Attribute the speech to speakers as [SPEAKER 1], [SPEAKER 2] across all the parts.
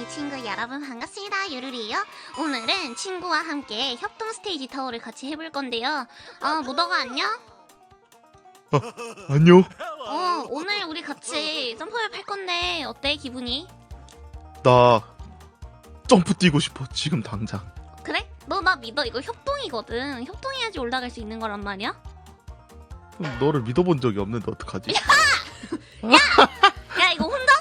[SPEAKER 1] 네, 친구 여러분 반갑습니다. 유루리요. 오늘은 친구와 함께 협동 스테이지 타워를 같이 해볼 건데요. 어, 모더가 안녕?
[SPEAKER 2] 안녕.
[SPEAKER 1] 어, 오늘 우리 같이 점프맵 할 건데 어때 기분이?
[SPEAKER 2] 나 점프 뛰고 싶어. 지금 당장.
[SPEAKER 1] 그래? 너 나 믿어. 이거 협동이거든. 협동해야지 올라갈 수 있는 거란 말이야.
[SPEAKER 2] 너를 믿어본 적이 없는데 어떡하지?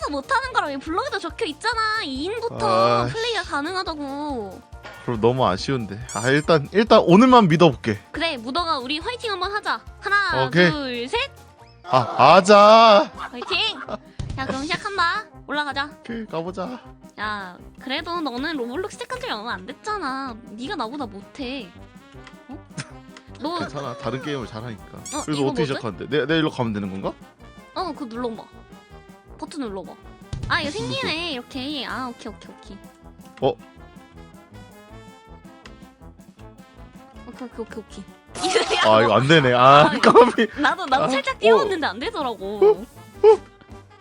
[SPEAKER 1] 야, 못하는 거라 왜 블로그도 적혀 있잖아. 2인부터
[SPEAKER 2] 아,
[SPEAKER 1] 플레이가 가능하다고.
[SPEAKER 2] 그럼 너무 아쉬운데. 아 일단 일단 오늘만 믿어볼게.
[SPEAKER 1] 그래, 무더가 우리 화이팅 한번 하자. 하나,
[SPEAKER 2] 오케이.
[SPEAKER 1] 둘, 셋.
[SPEAKER 2] 아 아자.
[SPEAKER 1] 화이팅! 자, 그럼 시작한다. 올라가자.
[SPEAKER 2] 오케이 가보자.
[SPEAKER 1] 야, 그래도 너는 로블록스 시작한 지 얼마 안 됐잖아. 네가 나보다 못해. 어? 너,
[SPEAKER 2] 괜찮아. 다른 게임을 잘하니까.
[SPEAKER 1] 어,
[SPEAKER 2] 그래서
[SPEAKER 1] 이거
[SPEAKER 2] 어떻게
[SPEAKER 1] 뭐지?
[SPEAKER 2] 시작하는데? 내 내가 일로 가면 되는 건가?
[SPEAKER 1] 어, 그거 눌러봐. 버튼 눌러봐. 아, 이거 생기네. 이렇게. 아, 오케이, 오케이, 오케이.
[SPEAKER 2] 어?
[SPEAKER 1] 오케이, 오케이, 오케이, 오케이.
[SPEAKER 2] 아 이거 안 되네. 아
[SPEAKER 1] 아,
[SPEAKER 2] 까비.
[SPEAKER 1] 나도 나도
[SPEAKER 2] 아,
[SPEAKER 1] 살짝
[SPEAKER 2] 어.
[SPEAKER 1] 띄웠는데 안 되더라고.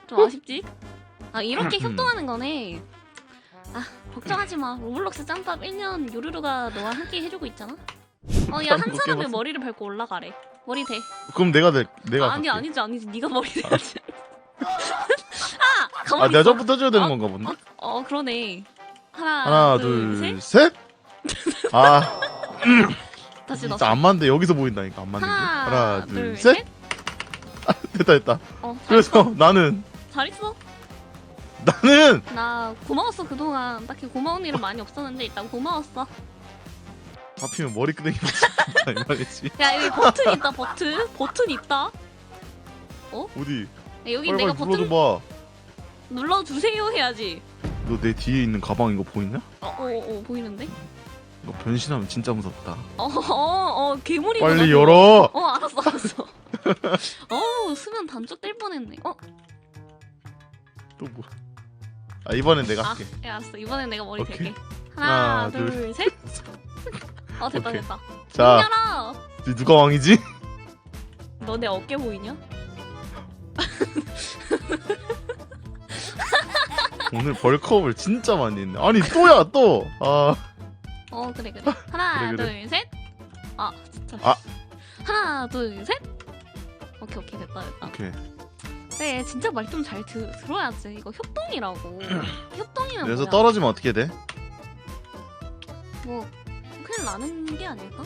[SPEAKER 1] 좀 아쉽지? 아 이렇게
[SPEAKER 2] 음.
[SPEAKER 1] 협동하는 거네. 아 걱정하지 마. 로블록스 짬밥 1년 요루루가 너와 함께 해주고 있잖아. 어
[SPEAKER 2] 야한거
[SPEAKER 1] 사람의. 머리를 밟고 올라가래. 머리 대.
[SPEAKER 2] 그럼 내가 내 내가.
[SPEAKER 1] 아, 아니
[SPEAKER 2] 갈게.
[SPEAKER 1] 아니지 아니지. 네가 머리 대야지. 아 가만히
[SPEAKER 2] 아 내가
[SPEAKER 1] 있어.
[SPEAKER 2] 점프 떠줘야 되는
[SPEAKER 1] 어?
[SPEAKER 2] 건가 본데.
[SPEAKER 1] 어 그러네. 하나,
[SPEAKER 2] 하나
[SPEAKER 1] 둘,
[SPEAKER 2] 둘
[SPEAKER 1] 셋.
[SPEAKER 2] 셋. 아
[SPEAKER 1] 다시 넣어.
[SPEAKER 2] 진짜 안 맞는데 여기서 보인다니까 안 맞는데.
[SPEAKER 1] 하나,
[SPEAKER 2] 하나
[SPEAKER 1] 둘,
[SPEAKER 2] 둘
[SPEAKER 1] 셋.
[SPEAKER 2] 셋. 아, 됐다 됐다.
[SPEAKER 1] 어
[SPEAKER 2] 그래서 나는
[SPEAKER 1] 잘했어.
[SPEAKER 2] 나는
[SPEAKER 1] 나 고마웠어 그동안. 딱히 고마운 일은 많이 없었는데 일단 고마웠어.
[SPEAKER 2] 잡히면 머리끄댕이 맞다 이 말이지.
[SPEAKER 1] 야 여기 버튼 있다 버튼 버튼 있다
[SPEAKER 2] 어디?
[SPEAKER 1] 야, 여기
[SPEAKER 2] 빨리
[SPEAKER 1] 내가
[SPEAKER 2] 빨리
[SPEAKER 1] 버튼
[SPEAKER 2] 눌러줘봐.
[SPEAKER 1] 눌러주세요 해야지
[SPEAKER 2] 너 내 뒤에 있는 가방 이거 보이냐?
[SPEAKER 1] 어 어어 어, 어, 보이는데
[SPEAKER 2] 이거 변신하면 진짜 무섭다.
[SPEAKER 1] 어 어 어 괴물이
[SPEAKER 2] 빨리 열어.
[SPEAKER 1] 어 알았어 알았어 어우 수면 단쪽 뗄 뻔했네 어
[SPEAKER 2] 또 뭐? 아 이번엔 내가
[SPEAKER 1] 아,
[SPEAKER 2] 할게.
[SPEAKER 1] 야, 알았어 이번엔 내가 머리
[SPEAKER 2] 오케이.
[SPEAKER 1] 될게 하나,
[SPEAKER 2] 하나, 둘.
[SPEAKER 1] 둘 셋 어 됐다
[SPEAKER 2] 오케이.
[SPEAKER 1] 됐다 문
[SPEAKER 2] 자,
[SPEAKER 1] 열어
[SPEAKER 2] 이제 누가 왕이지?
[SPEAKER 1] 너 내 어깨 보이냐
[SPEAKER 2] 오늘 벌크업을 진짜 많이 했네. 아니 또야 또. 아
[SPEAKER 1] 어 그래 그래 하나
[SPEAKER 2] 그래, 그래.
[SPEAKER 1] 둘셋아 진짜
[SPEAKER 2] 아.
[SPEAKER 1] 하나 둘셋 오케이 오케이 됐다 됐다
[SPEAKER 2] 오케이.
[SPEAKER 1] 네, 진짜 말 좀 잘 들어야지. 이거 협동이라고. 협동이면
[SPEAKER 2] 그래서
[SPEAKER 1] 뭐야?
[SPEAKER 2] 떨어지면 어떻게 돼?
[SPEAKER 1] 뭐 그냥 나는 게 아닐까?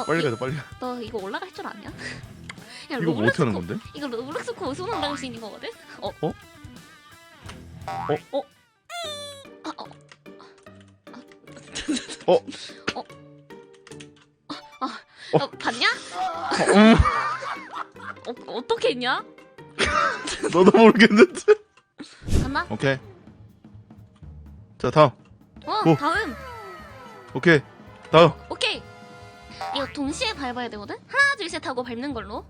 [SPEAKER 1] 어,
[SPEAKER 2] 빨리
[SPEAKER 1] 이-
[SPEAKER 2] 가자 빨리.
[SPEAKER 1] 너 이거 올라갈 줄 아냐? 야,
[SPEAKER 2] 이거 뭐 어떻게 하는 건데?
[SPEAKER 1] 코- 이거 로블록스 코손 올라갈 수 있는 거거든? 어?
[SPEAKER 2] 어?
[SPEAKER 1] 어? 아, 어.
[SPEAKER 2] 어?
[SPEAKER 1] 어? 아,
[SPEAKER 2] 어?
[SPEAKER 1] 어, 봤냐?
[SPEAKER 2] 음,
[SPEAKER 1] 어, 어떻게 했냐?
[SPEAKER 2] 너도 모르겠는데.
[SPEAKER 1] 갔나?
[SPEAKER 2] 오케이. 자 다음.
[SPEAKER 1] 어,
[SPEAKER 2] 오.
[SPEAKER 1] 다음.
[SPEAKER 2] 오케이. 다음.
[SPEAKER 1] 오케이. 이거 동시에 밟아야 되거든? 하나, 둘, 셋 하고 밟는 걸로.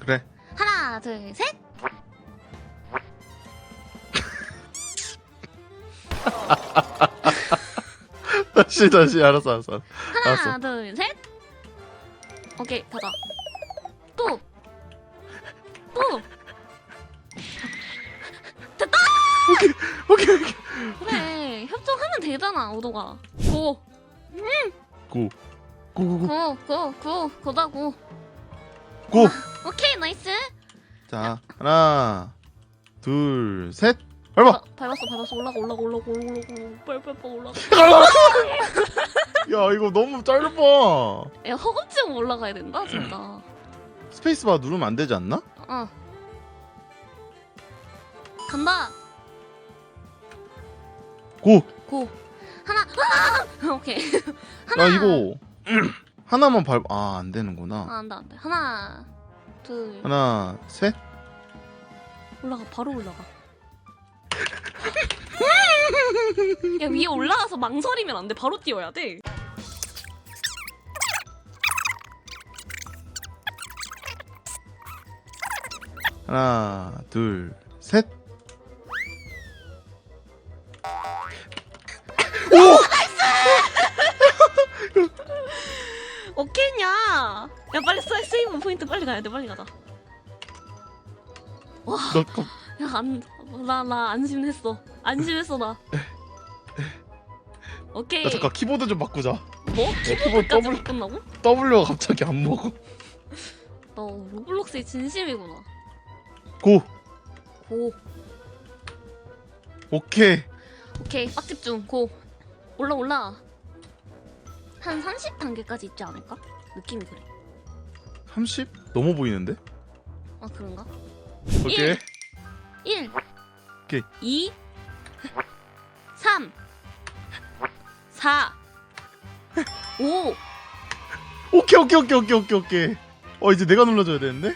[SPEAKER 2] 그래.
[SPEAKER 1] 하나, 둘, 셋.
[SPEAKER 2] 다시 다시 알았어 알았어.
[SPEAKER 1] 하나,
[SPEAKER 2] 알았어.
[SPEAKER 1] 둘, 셋. 오케이, 가자. 또. 또.
[SPEAKER 2] 오케이 오케이.
[SPEAKER 1] 그래, 협정하면 되잖아, 오도가. 고,
[SPEAKER 2] 고. 고고고.
[SPEAKER 1] 고, 고, 고, 고다고.
[SPEAKER 2] 고.
[SPEAKER 1] 오케이, 나이스.
[SPEAKER 2] 자 하나 둘 셋. 밟아.
[SPEAKER 1] 아, 밟았어, 밟았어. 올라가, 올라가, 올라가, 올라가. 빨리, 빨리, 빨리 올라가.
[SPEAKER 2] 야 이거 너무 짧아.
[SPEAKER 1] 야, 허겁지겁 올라가야 된다, 진짜.
[SPEAKER 2] 스페이스바 누르면 안 되지 않나?
[SPEAKER 1] 어. 간다.
[SPEAKER 2] 고.
[SPEAKER 1] 고. 하나. 아! 오케이. 하나.
[SPEAKER 2] 야 이거 하나만 밟. 아 안 되는구나.
[SPEAKER 1] 아, 안돼 안돼. 하나. 둘.
[SPEAKER 2] 하나 셋.
[SPEAKER 1] 올라가. 바로 올라가. 야 위에 올라가서 망설이면 안 돼. 바로 뛰어야 돼.
[SPEAKER 2] 하나 둘 셋. 오!
[SPEAKER 1] 야 빨리 세- 세이브 포인트 빨리 가야 돼 빨리 가자.
[SPEAKER 2] 너 깜-
[SPEAKER 1] 야안나나 안심했어. 안심했어 나. 오케이.
[SPEAKER 2] 야 잠깐 키보드 좀 바꾸자.
[SPEAKER 1] 뭐?
[SPEAKER 2] 키보드
[SPEAKER 1] 키보드까지
[SPEAKER 2] 더블-
[SPEAKER 1] 바꾼다고?
[SPEAKER 2] W가 갑자기 안 먹어.
[SPEAKER 1] 너 로블록스의 진심이구나.
[SPEAKER 2] 고.
[SPEAKER 1] 고.
[SPEAKER 2] 오케이.
[SPEAKER 1] 오케이 빡집 중. 고. 올라 올라 한 30단계까지 있지 않을까? 느낌이 그래.
[SPEAKER 2] 30? 넘어 보이는데?
[SPEAKER 1] 아 그런가?
[SPEAKER 2] 오케이.
[SPEAKER 1] 1
[SPEAKER 2] 오케이.
[SPEAKER 1] 2 3 4 5
[SPEAKER 2] 오케이 오케이 오케이 오케이 오케이 오케이. 어 이제 내가 눌러줘야 되는데?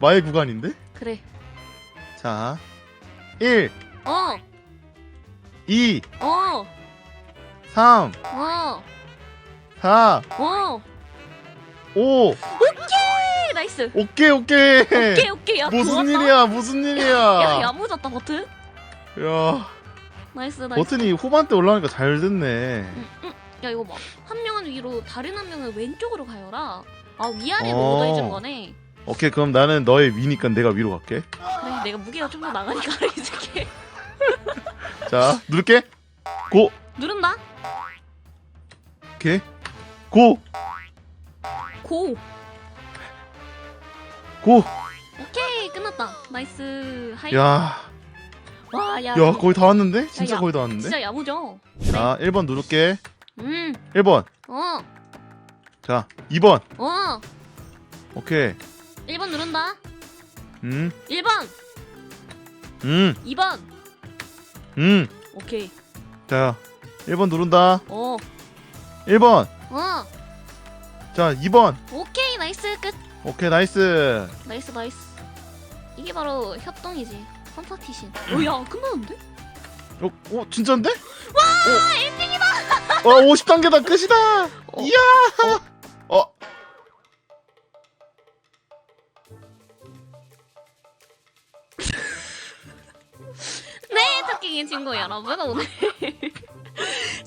[SPEAKER 2] 마의 구간인데?
[SPEAKER 1] 그래.
[SPEAKER 2] 자 1,
[SPEAKER 1] 어.
[SPEAKER 2] 2,
[SPEAKER 1] 어,
[SPEAKER 2] 3,
[SPEAKER 1] 어,
[SPEAKER 2] 4,
[SPEAKER 1] 어.
[SPEAKER 2] 5
[SPEAKER 1] 오케이, 나이스.
[SPEAKER 2] 오케이 오케이
[SPEAKER 1] 오케이, 오케이. 야,
[SPEAKER 2] 무슨
[SPEAKER 1] 좋았다.
[SPEAKER 2] 일이야 무슨 일이야
[SPEAKER 1] 야, 야무졌다, 버튼.
[SPEAKER 2] 야
[SPEAKER 1] 나이스, 나이스.
[SPEAKER 2] 버튼이 후반 때 올라오니까 잘 됐네
[SPEAKER 1] 응, 응. 야, 이거 봐. 한 명은 위로, 다른 한 명은 왼쪽으로 가요라. 아, 위아래로
[SPEAKER 2] 어.
[SPEAKER 1] 오더해주는 거네.
[SPEAKER 2] 오케이 그럼 나는 너의 위니까 내가 위로 갈게
[SPEAKER 1] 그래, 내가 무게가 좀 더 나가니까 알려줄게.
[SPEAKER 2] 자 누를게 고
[SPEAKER 1] 누른다.
[SPEAKER 2] 오케이 고
[SPEAKER 1] 고.
[SPEAKER 2] 고!
[SPEAKER 1] 오케이, 끝났다. 나이스. 하이.
[SPEAKER 2] 야,
[SPEAKER 1] 와, 야.
[SPEAKER 2] 야,
[SPEAKER 1] 이거
[SPEAKER 2] 거의 다 왔는데? 진짜
[SPEAKER 1] 야,
[SPEAKER 2] 거의 다 왔는데?
[SPEAKER 1] 진짜 야무져.
[SPEAKER 2] 자, 1번 누를게.
[SPEAKER 1] 음,
[SPEAKER 2] 1번.
[SPEAKER 1] 어,
[SPEAKER 2] 자, 2번.
[SPEAKER 1] 어.
[SPEAKER 2] 오케이.
[SPEAKER 1] 1번 누른다.
[SPEAKER 2] 음,
[SPEAKER 1] 1번,
[SPEAKER 2] 음,
[SPEAKER 1] 2번.
[SPEAKER 2] 음.
[SPEAKER 1] 오케이.
[SPEAKER 2] 자, 1번 누른다.
[SPEAKER 1] 어,
[SPEAKER 2] 1번.
[SPEAKER 1] 어.
[SPEAKER 2] 자, 2번.
[SPEAKER 1] 오케이, 나이스. 끝.
[SPEAKER 2] 오케이, 나이스.
[SPEAKER 1] 나이스 나이스 이게 바로 협동이지 컴파티션 오야 끝나는데?
[SPEAKER 2] 어, 어 진짠데? 와, 엔딩이다! 와, 50단계다, 끝이다!
[SPEAKER 1] 어.
[SPEAKER 2] 이야! 어,
[SPEAKER 1] 네 토끼인 친구 여러분 오늘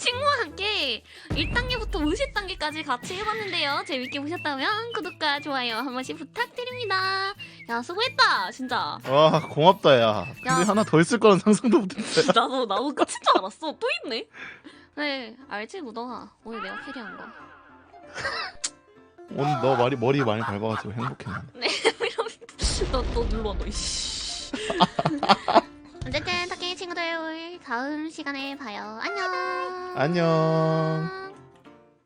[SPEAKER 1] 친구와 함께 1단계부터 50단계까지 같이 해봤는데요 재밌게 보셨다면 구독과 좋아요 한 번씩 부탁드립니다 야 수고했다 진짜
[SPEAKER 2] 와, 고맙다, 야. 근데
[SPEAKER 1] 야.
[SPEAKER 2] 하나 더 있을 거란 상상도 못했어요.
[SPEAKER 1] 나도 나도 끝인 줄 알았어 또 있네 네 알지 무동아 오늘 내가 캐리한 거
[SPEAKER 2] 오늘 너 머리, 머리 많이 밟아가지고 행복해. 나는.
[SPEAKER 1] 너너 눌러 너 이씨
[SPEAKER 3] 어쨌든 토끼 친구들 다음 시간에 봐요. 안녕.
[SPEAKER 2] 안녕.